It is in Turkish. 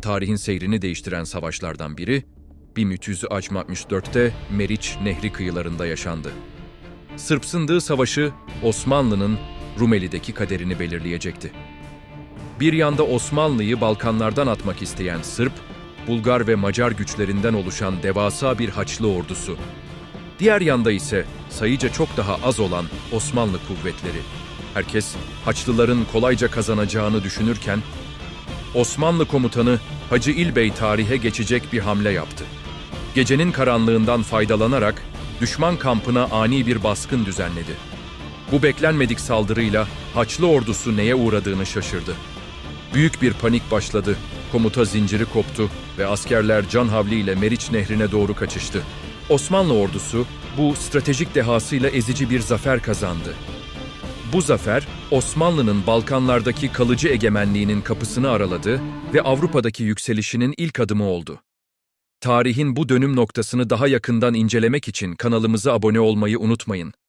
tarihin seyrini değiştiren savaşlardan biri, 1364'te Meriç Nehri kıyılarında yaşandı. Sırp Sındığı Savaşı, Osmanlı'nın Rumeli'deki kaderini belirleyecekti. Bir yanda Osmanlı'yı Balkanlardan atmak isteyen Sırp, Bulgar ve Macar güçlerinden oluşan devasa bir Haçlı ordusu. Diğer yanda ise sayıca çok daha az olan Osmanlı kuvvetleri. Herkes Haçlıların kolayca kazanacağını düşünürken Osmanlı komutanı Hacı İlbey tarihe geçecek bir hamle yaptı. Gecenin karanlığından faydalanarak düşman kampına ani bir baskın düzenledi. Bu beklenmedik saldırıyla Haçlı ordusu neye uğradığını şaşırdı. Büyük bir panik başladı, komuta zinciri koptu ve askerler can havliyle Meriç Nehri'ne doğru kaçıştı. Osmanlı ordusu bu stratejik dehasıyla ezici bir zafer kazandı. Bu zafer, Osmanlı'nın Balkanlardaki kalıcı egemenliğinin kapısını araladı ve Avrupa'daki yükselişinin ilk adımı oldu. Tarihin bu dönüm noktasını daha yakından incelemek için kanalımıza abone olmayı unutmayın.